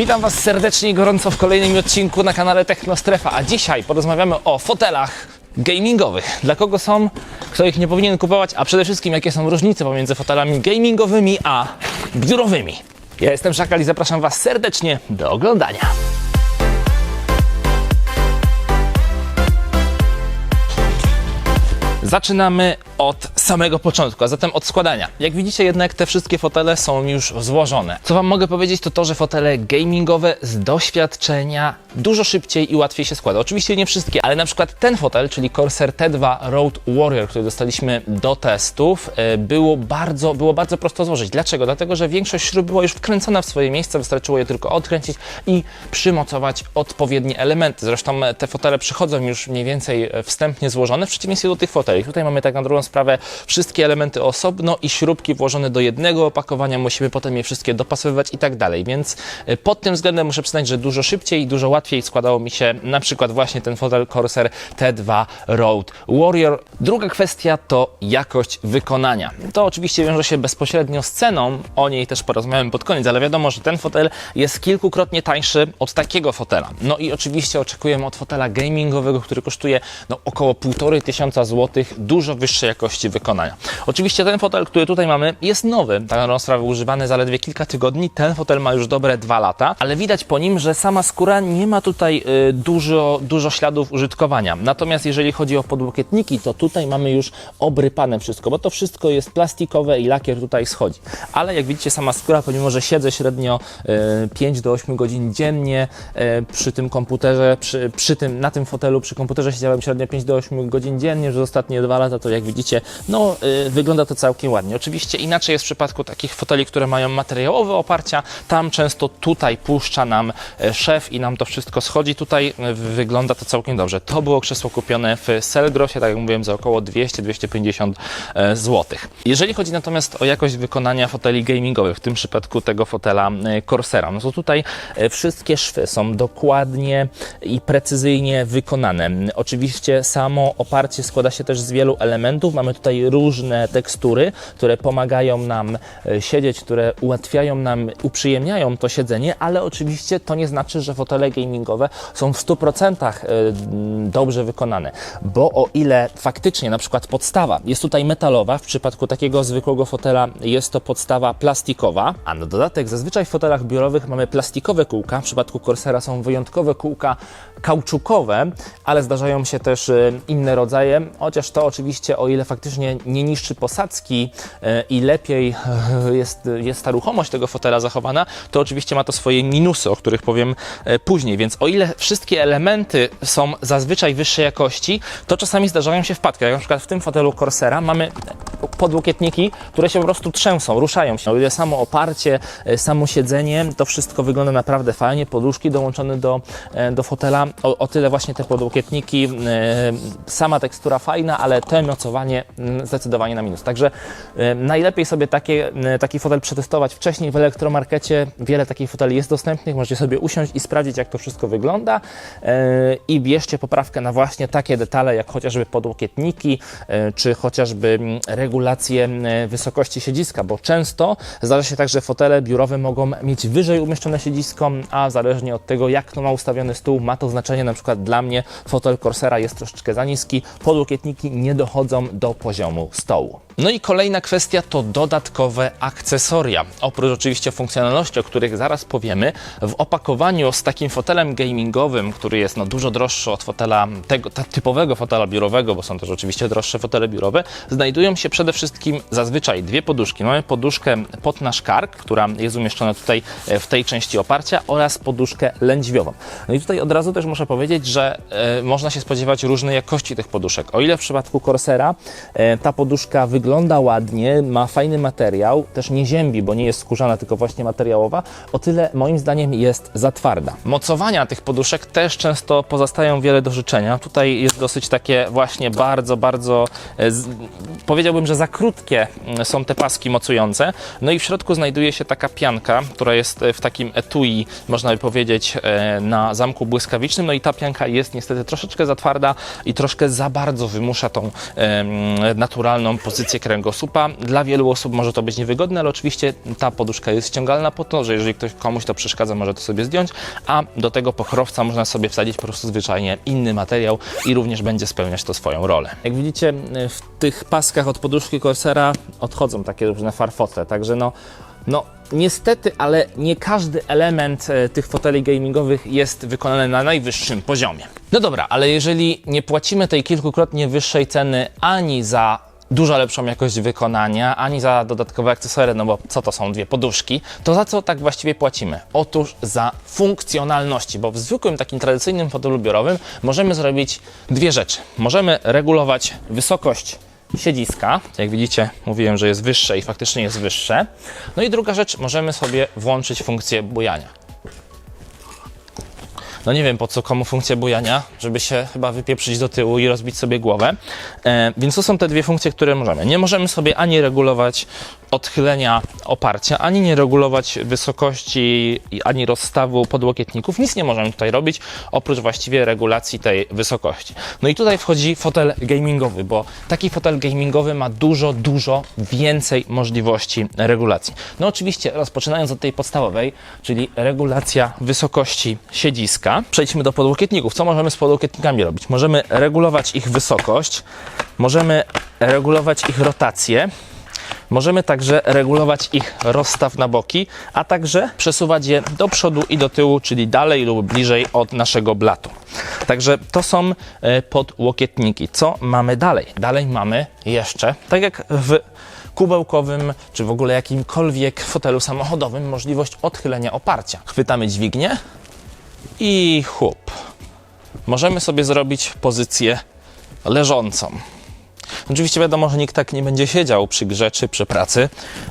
Witam Was serdecznie i gorąco w kolejnym odcinku na kanale Technostrefa, a dzisiaj porozmawiamy o fotelach gamingowych. Dla kogo są, kto ich nie powinien kupować, a przede wszystkim jakie są różnice pomiędzy fotelami gamingowymi a biurowymi. Ja jestem Szakal i zapraszam Was serdecznie do oglądania. Zaczynamy od samego początku, a zatem od składania. Jak widzicie jednak te wszystkie fotele są już złożone. Co Wam mogę powiedzieć to to, że fotele gamingowe z doświadczenia dużo szybciej i łatwiej się składa. Oczywiście nie wszystkie, ale na przykład ten fotel, czyli Corsair T2 Road Warrior, który dostaliśmy do testów, e, było bardzo, było bardzo prosto złożyć. Dlaczego? Dlatego, że większość śrub była już wkręcona w swoje miejsce, wystarczyło je tylko odkręcić i przymocować odpowiednie elementy. Zresztą e, te fotele przychodzą już mniej więcej e, wstępnie złożone, w przeciwieństwie do tych foteli. Tutaj mamy tak na drugą sprawę wszystkie elementy osobno i śrubki włożone do jednego opakowania, musimy potem je wszystkie dopasowywać i tak dalej, więc e, pod tym względem muszę przyznać, że dużo szybciej i dużo łatwiej składało mi się na przykład właśnie ten fotel Corsair T2 Road Warrior. Druga kwestia to jakość wykonania. To oczywiście wiąże się bezpośrednio z ceną, o niej też porozmawiamy pod koniec, ale wiadomo, że ten fotel jest kilkukrotnie tańszy od takiego fotela. No i oczywiście oczekujemy od fotela gamingowego, który kosztuje no, około 1,5 tysiąca dużo wyższej jakości wykonania. Oczywiście ten fotel, który tutaj mamy, jest nowy, tak na sprawę używany zaledwie kilka tygodni. Ten fotel ma już dobre dwa lata, ale widać po nim, że sama skóra nie ma tutaj y, dużo, dużo śladów użytkowania. Natomiast jeżeli chodzi o podłokietniki, to tutaj mamy już obrypane wszystko, bo to wszystko jest plastikowe i lakier tutaj schodzi. Ale jak widzicie, sama skóra, pomimo że siedzę średnio y, 5 do 8 godzin dziennie y, przy tym komputerze, przy, przy tym, na tym fotelu, przy komputerze siedziałem średnio 5 do 8 godzin dziennie, już ostatnie dwa lata, to jak widzicie, no y, wygląda to całkiem ładnie. Oczywiście inaczej jest w przypadku takich foteli, które mają materiałowe oparcia. Tam często tutaj puszcza nam e, szef i nam to wszystko schodzi. Tutaj e, wygląda to całkiem dobrze. To było krzesło kupione w Selgrosie, tak jak mówiłem, za około 200-250 zł. Jeżeli chodzi natomiast o jakość wykonania foteli gamingowych, w tym przypadku tego fotela e, Corsera, no to tutaj e, wszystkie szwy są dokładnie i precyzyjnie wykonane. Oczywiście samo oparcie składa się też z wielu elementów. Mamy tutaj różne tekstury, które pomagają nam e, siedzieć, które ułatwiają nam, uprzyjemniają to siedzenie, ale oczywiście to nie znaczy, że fotele gamingowe są w 100% e, dobrze wykonane, bo o ile faktycznie na przykład podstawa jest tutaj metalowa, w przypadku takiego zwykłego fotela jest to podstawa plastikowa, a na dodatek zazwyczaj w fotelach biurowych mamy plastikowe kółka, w przypadku Corsera są wyjątkowe kółka kauczukowe, ale zdarzają się też e, inne rodzaje, chociaż to oczywiście o ile faktycznie nie niszczy posadzki e, i lepiej e, jest, jest ta ruchomość tego fotela zachowana, to oczywiście ma to swoje minusy, o których powiem e, później. Więc o ile wszystkie elementy są zazwyczaj wyższej jakości, to czasami zdarzają się wpadki. Jak na przykład w tym fotelu Corsera mamy podłokietniki, które się po prostu trzęsą, ruszają się. O ile samo oparcie, samo siedzenie, to wszystko wygląda naprawdę fajnie. Poduszki dołączone do, do fotela, o, o tyle właśnie te podłokietniki, sama tekstura fajna, ale to mocowanie mm, zdecydowanie na minus. Także e, najlepiej sobie takie, e, taki fotel przetestować wcześniej w elektromarkecie. Wiele takich foteli jest dostępnych, możecie sobie usiąść i sprawdzić, jak to wszystko wygląda e, i bierzcie poprawkę na właśnie takie detale, jak chociażby podłokietniki, czy chociażby mm, regulację wysokości siedziska, bo często zdarza się tak, że fotele biurowe mogą mieć wyżej umieszczone siedzisko, a zależnie od tego, jak to ma ustawiony stół, ma to znaczenie. Na przykład dla mnie fotel Corsera jest troszeczkę za niski, podłokietniki nie dochodzą do poziomu stołu. No i kolejna kwestia to dodatkowe akcesoria. Oprócz oczywiście funkcjonalności, o których zaraz powiemy, w opakowaniu z takim fotelem gamingowym, który jest no, dużo droższy od fotela tego typowego fotela biurowego, bo są też oczywiście droższe fotele biurowe, znajdują się przede wszystkim zazwyczaj dwie poduszki. Mamy poduszkę pod nasz kark, która jest umieszczona tutaj e, w tej części oparcia oraz poduszkę lędźwiową. No i tutaj od razu też muszę powiedzieć, że e, można się spodziewać różnej jakości tych poduszek. O ile w przypadku Corsera e, ta poduszka wygląda ładnie, ma fajny materiał, też nie ziębi, bo nie jest skórzana, tylko właśnie materiałowa, o tyle moim zdaniem jest za twarda. Mocowania tych poduszek też często pozostają wiele do życzenia. Tutaj jest dosyć takie właśnie bardzo, bardzo, e, powiedziałbym, że za krótkie mm, są te paski mocujące. No i w środku znajduje się taka pianka, która jest e, w takim etui, można by powiedzieć, e, na zamku błyskawicznym. No i ta pianka jest niestety troszeczkę za twarda i troszkę za bardzo wymusza tą naturalną pozycję stabilizację kręgosłupa. Dla wielu osób może to być niewygodne, ale oczywiście ta poduszka jest ściągalna po to, że jeżeli ktoś komuś to przeszkadza, może to sobie zdjąć, a do tego pochrowca można sobie wsadzić po prostu zwyczajnie inny materiał i również będzie spełniać to swoją rolę. Jak widzicie, w tych paskach od poduszki Corsera odchodzą takie różne farfotle, także no, no niestety, ale nie każdy element e, tych foteli gamingowych jest wykonany na najwyższym poziomie. No dobra, ale jeżeli nie płacimy tej kilkukrotnie wyższej ceny ani za dużo lepszą jakość wykonania, ani za dodatkowe akcesoria, no bo co to są dwie poduszki, to za co tak właściwie płacimy? Otóż za funkcjonalności, bo w zwykłym takim tradycyjnym fotelu biurowym możemy zrobić dwie rzeczy. Możemy regulować wysokość siedziska. Jak widzicie, mówiłem, że jest wyższe i faktycznie jest wyższe. No i druga rzecz, możemy sobie włączyć funkcję bujania. No nie wiem po co komu funkcja bujania, żeby się chyba wypieprzyć do tyłu i rozbić sobie głowę. E, więc to są te dwie funkcje, które możemy. Nie możemy sobie ani regulować odchylenia oparcia, ani nie regulować wysokości, ani rozstawu podłokietników. Nic nie możemy tutaj robić, oprócz właściwie regulacji tej wysokości. No i tutaj wchodzi fotel gamingowy, bo taki fotel gamingowy ma dużo, dużo więcej możliwości regulacji. No oczywiście rozpoczynając od tej podstawowej, czyli regulacja wysokości siedziska, przejdźmy do podłokietników. Co możemy z podłokietnikami robić? Możemy regulować ich wysokość, możemy regulować ich rotację, Możemy także regulować ich rozstaw na boki, a także przesuwać je do przodu i do tyłu, czyli dalej lub bliżej od naszego blatu. Także to są e, podłokietniki. Co mamy dalej? Dalej mamy jeszcze, tak jak w kubełkowym, czy w ogóle jakimkolwiek fotelu samochodowym, możliwość odchylenia oparcia. Chwytamy dźwignię i chup. Możemy sobie zrobić pozycję leżącą. Oczywiście wiadomo, że nikt tak nie będzie siedział przy grze czy przy pracy,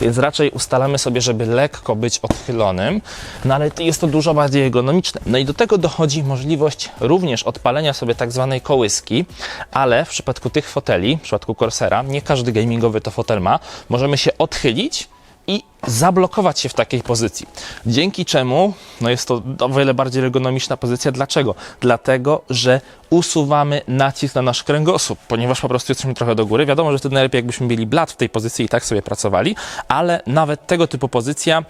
więc raczej ustalamy sobie, żeby lekko być odchylonym, no ale jest to dużo bardziej ergonomiczne. No i do tego dochodzi możliwość również odpalenia sobie tak zwanej kołyski, ale w przypadku tych foteli, w przypadku Corsera, nie każdy gamingowy to fotel ma, możemy się odchylić i zablokować się w takiej pozycji. Dzięki czemu no jest to o wiele bardziej ergonomiczna pozycja. Dlaczego? Dlatego, że usuwamy nacisk na nasz kręgosłup, ponieważ po prostu jesteśmy trochę do góry. Wiadomo, że wtedy najlepiej jakbyśmy mieli blat w tej pozycji i tak sobie pracowali, ale nawet tego typu pozycja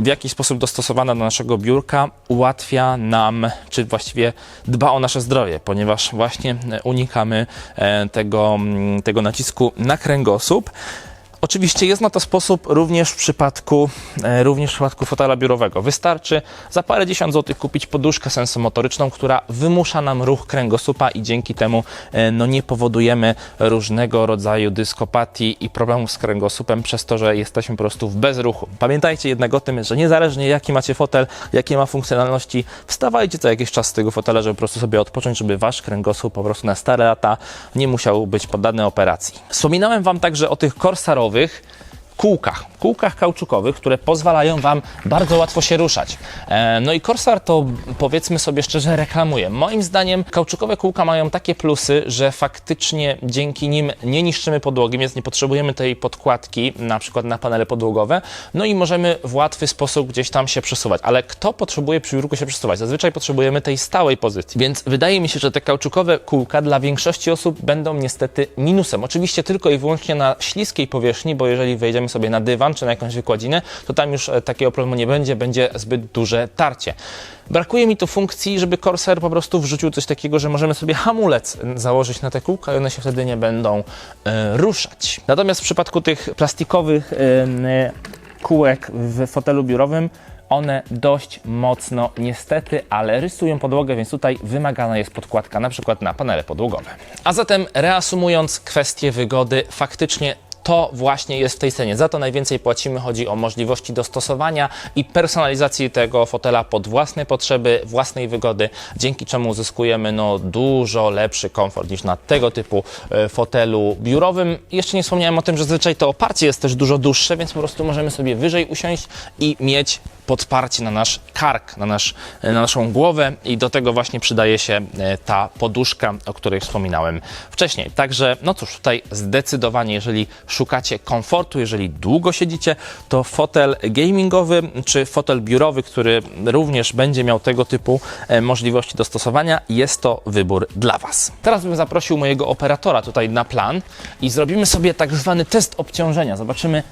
w jakiś sposób dostosowana do naszego biurka ułatwia nam, czy właściwie dba o nasze zdrowie, ponieważ właśnie unikamy e, tego, mm, tego nacisku na kręgosłup. Oczywiście jest na to sposób również w przypadku, e, również w przypadku fotela biurowego. Wystarczy za parę dziesiąt złotych kupić poduszkę sensomotoryczną, która wymusza nam ruch kręgosłupa i dzięki temu e, no, nie powodujemy różnego rodzaju dyskopatii i problemów z kręgosłupem przez to, że jesteśmy po prostu w bezruchu. Pamiętajcie jednak o tym, że niezależnie jaki macie fotel, jakie ma funkcjonalności, wstawajcie co jakiś czas z tego fotela, żeby po prostu sobie odpocząć, żeby wasz kręgosłup po prostu na stare lata nie musiał być poddany operacji. Wspominałem wam także o tych korsarowych domowych kółkach, kółkach kauczukowych, które pozwalają Wam bardzo łatwo się ruszać. E, no i Corsair to powiedzmy sobie szczerze reklamuje. Moim zdaniem kauczukowe kółka mają takie plusy, że faktycznie dzięki nim nie niszczymy podłogi, więc nie potrzebujemy tej podkładki na przykład na panele podłogowe, no i możemy w łatwy sposób gdzieś tam się przesuwać. Ale kto potrzebuje przy biurku się przesuwać? Zazwyczaj potrzebujemy tej stałej pozycji, więc wydaje mi się, że te kauczukowe kółka dla większości osób będą niestety minusem. Oczywiście tylko i wyłącznie na śliskiej powierzchni, bo jeżeli wejdziemy sobie na dywan czy na jakąś wykładzinę, to tam już e, takiego problemu nie będzie, będzie zbyt duże tarcie. Brakuje mi tu funkcji, żeby Corsair po prostu wrzucił coś takiego, że możemy sobie hamulec założyć na te kółka i one się wtedy nie będą e, ruszać. Natomiast w przypadku tych plastikowych e, kółek w fotelu biurowym one dość mocno, niestety, ale rysują podłogę, więc tutaj wymagana jest podkładka, na przykład na panele podłogowe. A zatem reasumując kwestię wygody, faktycznie to właśnie jest w tej cenie. Za to najwięcej płacimy. Chodzi o możliwości dostosowania i personalizacji tego fotela pod własne potrzeby, własnej wygody, dzięki czemu uzyskujemy no, dużo lepszy komfort niż na tego typu e, fotelu biurowym. Jeszcze nie wspomniałem o tym, że zazwyczaj to oparcie jest też dużo dłuższe, więc po prostu możemy sobie wyżej usiąść i mieć podparcie na nasz kark, na, nasz, na naszą głowę i do tego właśnie przydaje się e, ta poduszka, o której wspominałem wcześniej. Także, no cóż, tutaj zdecydowanie, jeżeli szukacie komfortu, jeżeli długo siedzicie, to fotel gamingowy czy fotel biurowy, który również będzie miał tego typu e, możliwości dostosowania, jest to wybór dla Was. Teraz bym zaprosił mojego operatora tutaj na plan i zrobimy sobie tak zwany test obciążenia. Zobaczymy,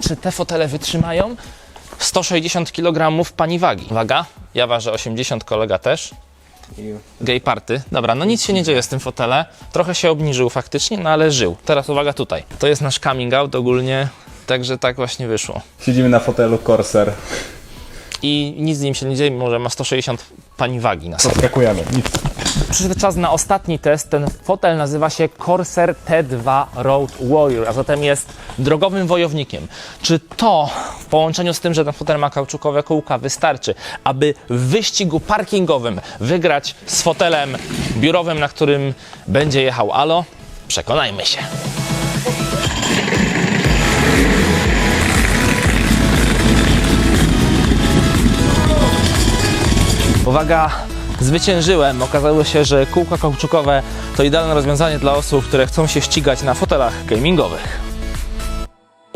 czy te fotele wytrzymają 160 kg pani wagi. Waga? Ja ważę 80, kolega też. Gay party. Dobra, no nic się nie dzieje z tym fotelem. Trochę się obniżył faktycznie, no ale żył. Teraz uwaga tutaj. To jest nasz coming out ogólnie, także tak właśnie wyszło. Siedzimy na fotelu Corsair. I nic z nim się nie dzieje, mimo że ma 160 pani wagi na sobie. Skakujemy. Nic. Przyszedł czas na ostatni test. Ten fotel nazywa się Corsair T2 Road Warrior, a zatem jest drogowym wojownikiem. Czy to w połączeniu z tym, że ten fotel ma kauczukowe kółka wystarczy, aby w wyścigu parkingowym wygrać z fotelem biurowym, na którym będzie jechał Alo? Przekonajmy się. Uwaga, zwyciężyłem. Okazało się, że kółka kauczukowe to idealne rozwiązanie dla osób, które chcą się ścigać na fotelach gamingowych.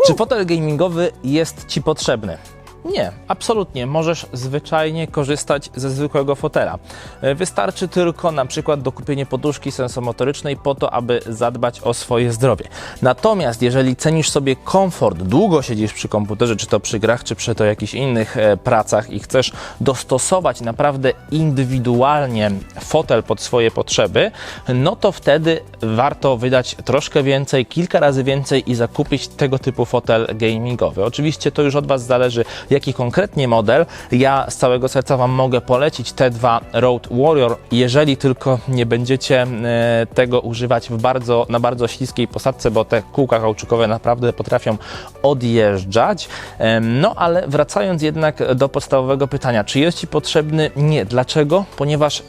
Czy fotel gamingowy jest Ci potrzebny? Nie, absolutnie. Możesz zwyczajnie korzystać ze zwykłego fotela. E, Wystarczy tylko na przykład dokupienie poduszki sensomotorycznej po to, aby zadbać o swoje zdrowie. Natomiast jeżeli cenisz sobie komfort, długo siedzisz przy komputerze, czy to przy grach, czy przy to jakichś innych e, pracach i chcesz dostosować naprawdę indywidualnie fotel pod swoje potrzeby, no to wtedy warto wydać troszkę więcej, kilka razy więcej i zakupić tego typu fotel gamingowy. Oczywiście to już od Was zależy, jaki konkretnie model. Ja z całego serca Wam mogę polecić T2 Road Warrior, jeżeli tylko nie będziecie e, tego używać bardzo, na bardzo śliskiej posadce, bo te kółka kauczukowe naprawdę potrafią odjeżdżać. Em, No ale wracając jednak do podstawowego pytania, czy jest Ci potrzebny? Nie. Dlaczego? Ponieważ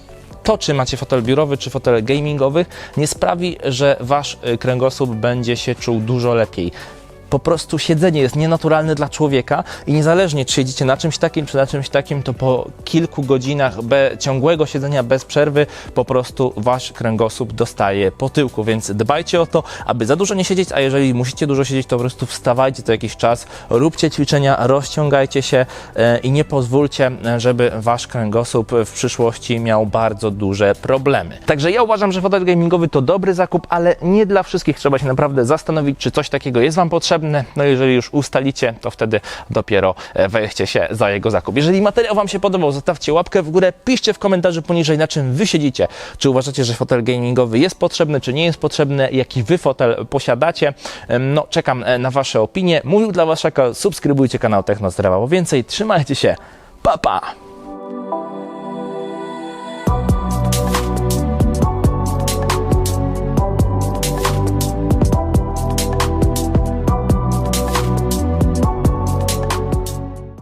to, czy macie fotel biurowy, czy fotel gamingowy, nie sprawi, że wasz y, kręgosłup będzie się czuł dużo lepiej. Po prostu siedzenie jest nienaturalne dla człowieka i niezależnie, czy siedzicie na czymś takim, czy na czymś takim, to po kilku godzinach be, ciągłego siedzenia bez przerwy po prostu wasz kręgosłup dostaje po tyłku, więc dbajcie o to, aby za dużo nie siedzieć, a jeżeli musicie dużo siedzieć, to po prostu wstawajcie co jakiś czas, róbcie ćwiczenia, rozciągajcie się e, i nie pozwólcie, e, żeby wasz kręgosłup w przyszłości miał bardzo duże problemy. Także ja uważam, że fotel gamingowy to dobry zakup, ale nie dla wszystkich. Trzeba się naprawdę zastanowić, czy coś takiego jest wam potrzebne. No jeżeli już ustalicie, to wtedy dopiero e, weźcie się za jego zakup. Jeżeli materiał wam się podobał, zostawcie łapkę w górę, piszcie w komentarzu poniżej, na czym wy siedzicie. Czy uważacie, że fotel gamingowy jest potrzebny, czy nie jest potrzebny, jaki wy fotel posiadacie. No, czekam e, na wasze opinie. Mówił dla was subskrybujcie kanał Techno Zdrowa, bo więcej. Trzymajcie się. Pa, pa!